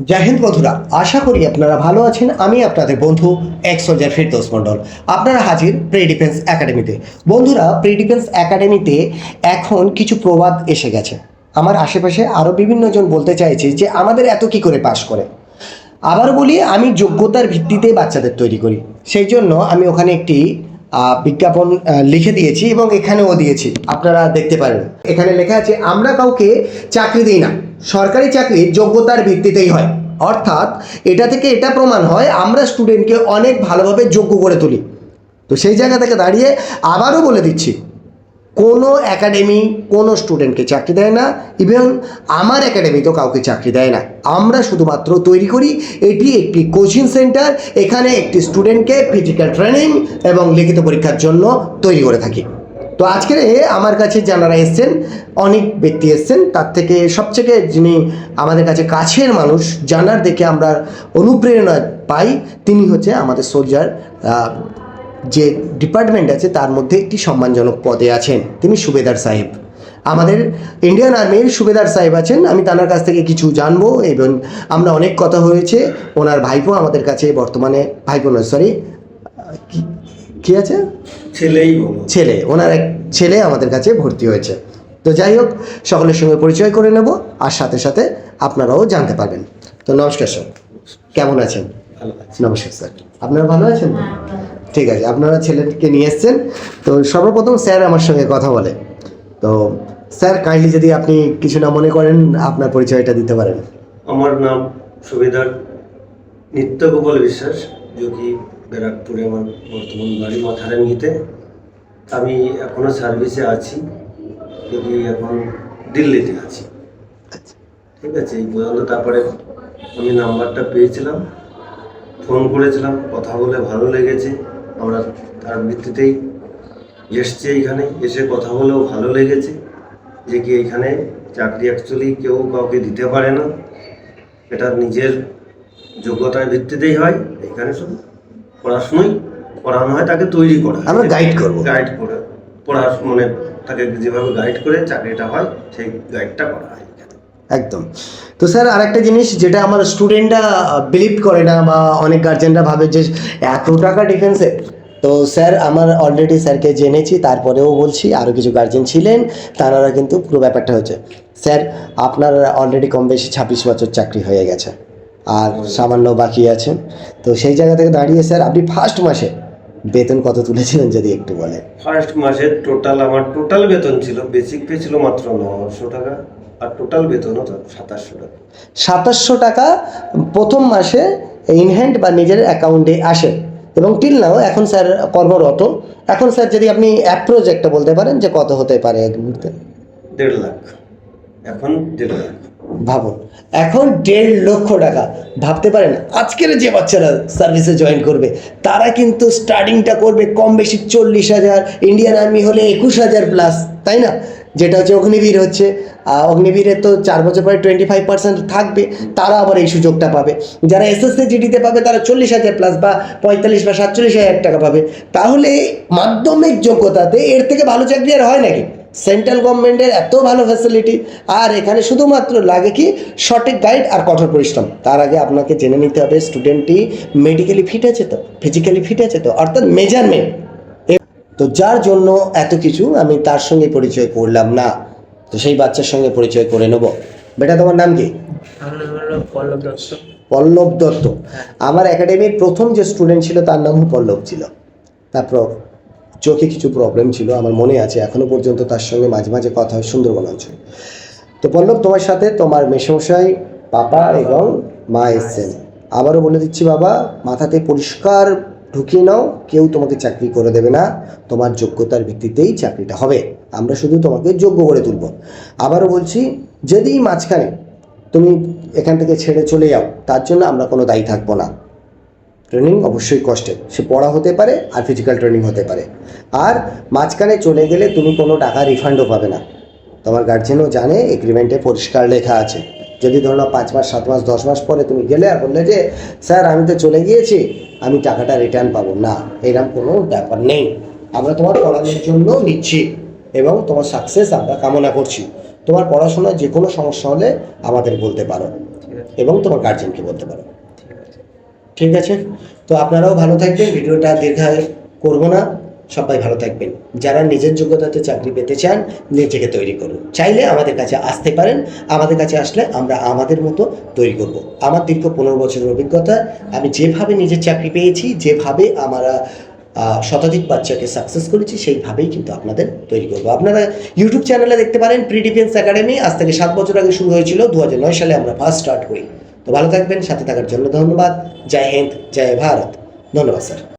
জয় হিন্দ বন্ধুরা, আশা করি আপনারা ভালো আছেন। আমি আপনাদের বন্ধু এক্স সোলজার ফিরদোস মণ্ডল। আপনারা হাজির প্রি ডিফেন্স একাডেমিতে বন্ধুরা প্রি ডিফেন্স একাডেমিতে এখন কিছু প্রবাদ এসে গেছে। আমার আশেপাশে আরও বিভিন্ন জন বলতে চাইছে যে, আমাদের এত কি করে পাশ করে? আবার বলি, আমি যোগ্যতার ভিত্তিতে বাচ্চাদের তৈরি করি। সেই জন্য আমি ওখানে একটি বিজ্ঞাপন লিখে দিয়েছি এবং এখানেও দিয়েছি। আপনারা দেখতে পারেন। এখানে লেখা আছে, আমরা কাউকে চাকরি দিই না। সরকারি চাকরি যোগ্যতার ভিত্তিতেই হয়। অর্থাৎ এটা থেকে এটা প্রমাণ হয়, আমরা স্টুডেন্টকে অনেক ভালোভাবে যোগ্য করে তুলি। তো সেই জায়গা থেকে দাঁড়িয়ে আবারও বলে দিচ্ছি, কোনো একাডেমি কোনো স্টুডেন্টকে চাকরি দেয় না ইভেন আমার একাডেমিতেও কাউকে চাকরি দেয় না। আমরা শুধুমাত্র তৈরি করি, এটি একটি কোচিং সেন্টার এখানে একটি স্টুডেন্টকে ফিজিক্যাল ট্রেনিং এবং লিখিত পরীক্ষার জন্য তৈরি করে থাকি। তো আজকের আমার কাছে যারা এসছেন, অনেক ব্যক্তি এসছেন, তার থেকে সবথেকে যিনি আমাদের কাছে কাছের মানুষ জানার দেখে আমরা অনুপ্রেরণা পাই, তিনি হচ্ছে আমাদের সোলজার যে ডিপার্টমেন্ট আছে, তার মধ্যে একটি সম্মানজনক পদে আছেন, তিনি সুবেদার সাহেব। আমাদের ইন্ডিয়ান আর্মির সুবেদার সাহেব আছেন, আমি তার কাছ থেকে কিছু জানব, এবং আমরা অনেক কথা হয়েছে, ওনার ভাইপো আমাদের কাছে বর্তমানে, ভাইপো নয় সরি কি আছে? ছেলেই ছেলে ওনার এক ছেলে আমাদের কাছে ভর্তি হয়েছে। তো যাই হোক সকলের সঙ্গে পরিচয় করে নেব আর সাথে সাথে আপনারাও জানতে পারবেন। তো নমস্কার স্যার। কেমন আছেন? নমস্কার স্যার। আপনারা ভালো আছেন? ঠিক আছে আপনারা ছেলেকে নিয়ে এসছেন। তো সর্বপ্রথম স্যার আমার সঙ্গে কথা বলে। তো স্যার কাইন্ডলি যদি আপনি কিছু না মনে করেন আপনার পরিচয়টা দিতে পারেন। আমার নাম সুবেদার নিত্যগোপাল বিশ্বাস যোগী ব্যারাকপুরে আমার বর্তমান বাড়ি মাথারাঙ্গিতে। আমি এখনও সার্ভিসে আছি যদি এখন দিল্লিতে আছি। ঠিক আছে এই পর্যন্ত তারপরে আমি নাম্বারটা পেয়েছিলাম ফোন করেছিলাম কথা বলে ভালো লেগেছে আমরা তার ভিত্তিতেই এসছি এইখানে এসে কথা বলেও ভালো লেগেছে যে কি এইখানে চাকরি অ্যাকচুয়ালি কেউ কাউকে দিতে পারে না। এটা নিজের যোগ্যতার ভিত্তিতেই হয় এখানে শুধু। পড়াশুনোই পড়ানো হয় তাকে তৈরি করা। আমরা guide করব। গাইড করে। পড়াশোনা মানে তাকে যেভাবে গাইড করে চাকরিটা হয় সেই গাইডটা করা হয়। একদম। তো স্যার আরেকটা জিনিস যেটা আমার স্টুডেন্টরা বিলিভ করে না বা অনেক গার্জেনরা ভাবে যে এত টাকা ডিফেন্সে তো স্যার আমার অলরেডি স্যারকে জেনেছি তারপরেও বলছি আরও কিছু গার্জেন ছিলেন তারা কিন্তু পুরো ব্যাপারটা হচ্ছে স্যার আপনার অলরেডি কম বেশি ছাব্বিশ বছর চাকরি হয়ে গেছে। আর সামান্য বাকি আছে। তো সেই জায়গা থেকে দাঁড়িয়ে স্যার আপনি ফার্স্ট মাসে বেতন কত তুলেছিলেন যদি একটু বলেন? ফার্স্ট মাসে টোটাল আমার টোটাল বেতন ছিল বেসিক পে ছিল মাত্র নশো টাকা আর টোটাল বেতন হতো সাতাশশো টাকা। সাতাশশো টাকা প্রথম মাসে ইনহ্যান্ড বা নিজের অ্যাকাউন্টে আসে। এবং টিল নাও এখন স্যার কর্মরত। এখন স্যার যদি আপনি অ্যাপ্রোচ একটা বলতে পারেন যে কত হতে পারে এক মুহূর্তে? দেড় লাখ। এখন ভাবুন এখন দেড় লক্ষ টাকা। ভাবতে পারেন আজকের যে বাচ্চারা সার্ভিসে জয়েন করবে তারা কিন্তু স্টার্টিংটা করবে কম বেশি চল্লিশ হাজার ইন্ডিয়ান আর্মি হলে একুশ হাজার প্লাস তাই না? যেটা হচ্ছে অগ্নিবীর হচ্ছে। আহ, অগ্নিবীরের তো চার বছর পরে টোয়েন্টি ফাইভ পার্সেন্ট থাকবে তারা আবার এই সুযোগটা পাবে। যারা এসএসসি জিডিতে পাবে তারা চল্লিশ হাজার প্লাস বা পঁয়তাল্লিশ বা সাতচল্লিশ হাজার টাকা পাবে। তাহলে মাধ্যমিক যোগ্যতাতে এর থেকে ভালো চাকরি আর হয় নাকি? সেন্ট্রাল গভর্নমেন্টের এত ভালো ফ্যাসিলিটি আর এখানে শুধুমাত্র লাগে কি সঠিক গাইড আর কঠোর পরিশ্রম। তার আগে আপনাকে জেনে নিতে হবে স্টুডেন্টটি মেডিকেলি ফিট আছে তো ফিজিক্যালি ফিট আছে তো অর্থাৎ মেজারমেন্ট তো যার জন্য এত কিছু আমি তার সঙ্গে পরিচয় করলাম না। তো সেই বাচ্চার সঙ্গে পরিচয় করে নেব। বেটা তোমার নাম কি? পল্লব দত্ত। পল্লব দত্ত। আমার একাডেমির প্রথম যে স্টুডেন্ট ছিল তার নাম পল্লব ছিল। তারপর চোখে কিছু প্রবলেম ছিল, আমার মনে আছে, এখনও পর্যন্ত তার সঙ্গে মাঝে মাঝে কথা হয় সুন্দরবন অঞ্চলে। তো পল্লব তোমার সাথে তোমার মেসমশাই পাপা এবং মা এসছেন। আবারও বলে দিচ্ছি, বাবা, মাথাতে পরিষ্কার ঢুকিয়ে নাও, কেউ তোমাকে চাকরি করে দেবে না। তোমার যোগ্যতার ভিত্তিতেই চাকরিটা হবে। আমরা শুধু তোমাকে যোগ্য করে তুলব। আবারও বলছি, যদি মাঝখানে তুমি এখান থেকে ছেড়ে চলে যাও, তার জন্য আমরা কোনো দায়ী থাকব না। ট্রেনিং অবশ্যই কষ্টের সে পড়া হতে পারে আর ফিজিক্যাল ট্রেনিং হতে পারে। আর মাঝখানে চলে গেলে তুমি কোনো টাকা রিফান্ডও পাবে না। তোমার গার্জেনও জানে এগ্রিমেন্টে পরিষ্কার লেখা আছে। যদি ধরো পাঁচ মাস সাত মাস দশ মাস পরে তুমি গেলে আর বললে যে স্যার আমি তো চলে গিয়েছি আমি টাকাটা রিটার্ন পাবো। না এরকম কোনো ব্যাপার নেই। আমরা তোমার পড়ানোর জন্য নিচ্ছি এবং তোমার সাকসেস আমরা কামনা করছি। তোমার পড়াশোনায় যে কোনো সমস্যা হলে আমাদের বলতে পারো এবং তোমার গার্জেনকে বলতে পারো। ঠিক আছে? তো আপনারাও ভালো থাকবেন, ভিডিওটা দীর্ঘায় করব না। সবাই ভালো থাকবেন। যারা নিজের যোগ্যতাতে চাকরি পেতে চান, নিজেকে তৈরি করুন। চাইলে আমাদের কাছে আসতে পারেন। আমাদের কাছে আসলে আমরা আমাদের মতো তৈরি করব। আমার দীর্ঘ পনেরো বছরের অভিজ্ঞতা, আমি যেভাবে নিজের চাকরি পেয়েছি, যেভাবে আমরা শতাধিক বাচ্চাকে সাকসেস করেছি, সেইভাবেই কিন্তু আপনাদের তৈরি করব। আপনারা ইউটিউব চ্যানেলে দেখতে পারেন প্রি ডিফেন্স একাডেমি আজ থেকে সাত বছর আগে শুরু হয়েছিল। দু হাজার নয় সালে আমরা ফার্স্ট স্টার্ট করি। তো ভালো থাকবেন সাথে থাকার জন্য ধন্যবাদ। জয় হিন্দ জয় ভারত। ধন্যবাদ স্যার।